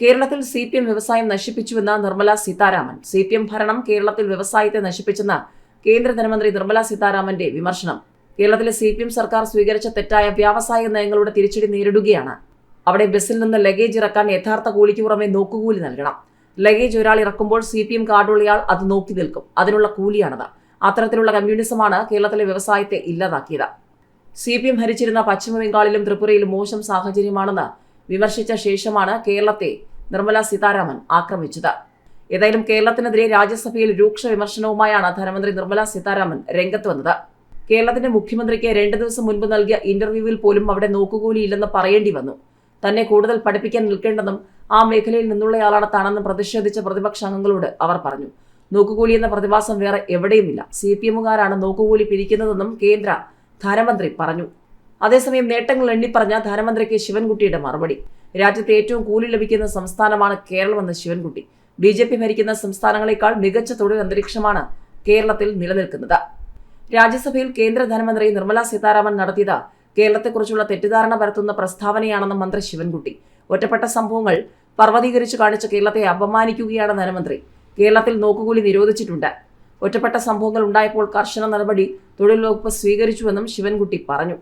കേരളത്തിൽ C P M വ്യവസായം നശിപ്പിച്ചുവെന്ന് Nirmala Sitharaman. C P M ഭരണം കേരളത്തിൽ വ്യവസായത്തെ നശിപ്പിച്ചെന്ന് കേന്ദ്ര ധനമന്ത്രി നിർമ്മല സീതാരാമന്റെ വിമർശനം. കേരളത്തിലെ സി പി എം സർക്കാർ സ്വീകരിച്ച തെറ്റായ വ്യാവസായിക നയങ്ങളുടെ തിരിച്ചടി നേരിടുകയാണ്. അവിടെ ബസ്സിൽ നിന്ന് ലഗേജ് ഇറക്കാൻ യഥാർത്ഥ കൂലിക്ക് പുറമെ നോക്കുകൂലി നൽകണം. ലഗേജ് ഒരാൾ ഇറക്കുമ്പോൾ സി പി എം കാർഡുള്ളയാൾ അത് നോക്കി നിൽക്കും. അതിനുള്ള കൂലിയാണത്. അത്തരത്തിലുള്ള കമ്മ്യൂണിസമാണ് കേരളത്തിലെ വ്യവസായത്തെ ഇല്ലാതാക്കിയത്. സി പി എം ഭരിച്ചിരുന്ന പശ്ചിമ ബംഗാളിലും ത്രിപുരയിലും മോശം സാഹചര്യമാണെന്ന് വിമർശിച്ച ശേഷമാണ് കേരളത്തെ നിർമ്മല സീതാരാമൻ ആക്രമിച്ചത്. ഏതായാലും കേരളത്തിനെതിരെ രാജ്യസഭയിൽ രൂക്ഷ വിമർശനവുമായാണ് ധനമന്ത്രി നിർമ്മല സീതാരാമൻ രംഗത്ത് വന്നത്. കേരളത്തിന്റെ മുഖ്യമന്ത്രിക്ക് രണ്ട് ദിവസം മുൻപ് നൽകിയ ഇന്റർവ്യൂവിൽ പോലും അവിടെ നോക്കുകൂലിയില്ലെന്ന് പറയേണ്ടി വന്നു. തന്നെ കൂടുതൽ പഠിപ്പിക്കാൻ നിൽക്കേണ്ടെന്നും ആ മേഖലയിൽ നിന്നുള്ളയാളാണ് താനെന്നും പ്രതിഷേധിച്ച പ്രതിപക്ഷ അംഗങ്ങളോട് അവർ പറഞ്ഞു. നോക്കുകൂലി എന്ന പ്രതിഭാസം വേറെ എവിടെയുമില്ല. സി പി എമ്മുകാരാണ് നോക്കുകൂലി പിരിക്കുന്നതെന്നും കേന്ദ്ര ധനമന്ത്രി പറഞ്ഞു. അതേസമയം നേട്ടങ്ങൾ എണ്ണിപ്പറഞ്ഞ ധനമന്ത്രിക്ക് ശിവൻകുട്ടിയുടെ മറുപടി. രാജ്യത്ത് ഏറ്റവും കൂലി ലഭിക്കുന്ന സംസ്ഥാനമാണ് കേരളമെന്ന് ശിവൻകുട്ടി. ബി ജെ പി ഭരിക്കുന്ന സംസ്ഥാനങ്ങളെക്കാൾ മികച്ച തൊഴിൽ അന്തരീക്ഷമാണ് കേരളത്തിൽ നിലനിൽക്കുന്നത്. രാജ്യസഭയിൽ കേന്ദ്ര ധനമന്ത്രി നിർമ്മലാ സീതാരാമൻ നടത്തിയത് കേരളത്തെക്കുറിച്ചുള്ള തെറ്റിദ്ധാരണ പരത്തുന്ന പ്രസ്താവനയാണെന്ന് മന്ത്രി ശിവൻകുട്ടി. ഒറ്റപ്പെട്ട സംഭവങ്ങൾ പർവതീകരിച്ചു കാണിച്ച കേരളത്തെ അപമാനിക്കുകയാണ് ധനമന്ത്രി. കേരളത്തിൽ നോക്കുകൂലി നിരോധിച്ചിട്ടുണ്ട്. ഒറ്റപ്പെട്ട സംഭവങ്ങൾ ഉണ്ടായപ്പോൾ കർശന നടപടി തൊഴിൽ വകുപ്പ് സ്വീകരിച്ചുവെന്നും ശിവൻകുട്ടി പറഞ്ഞു.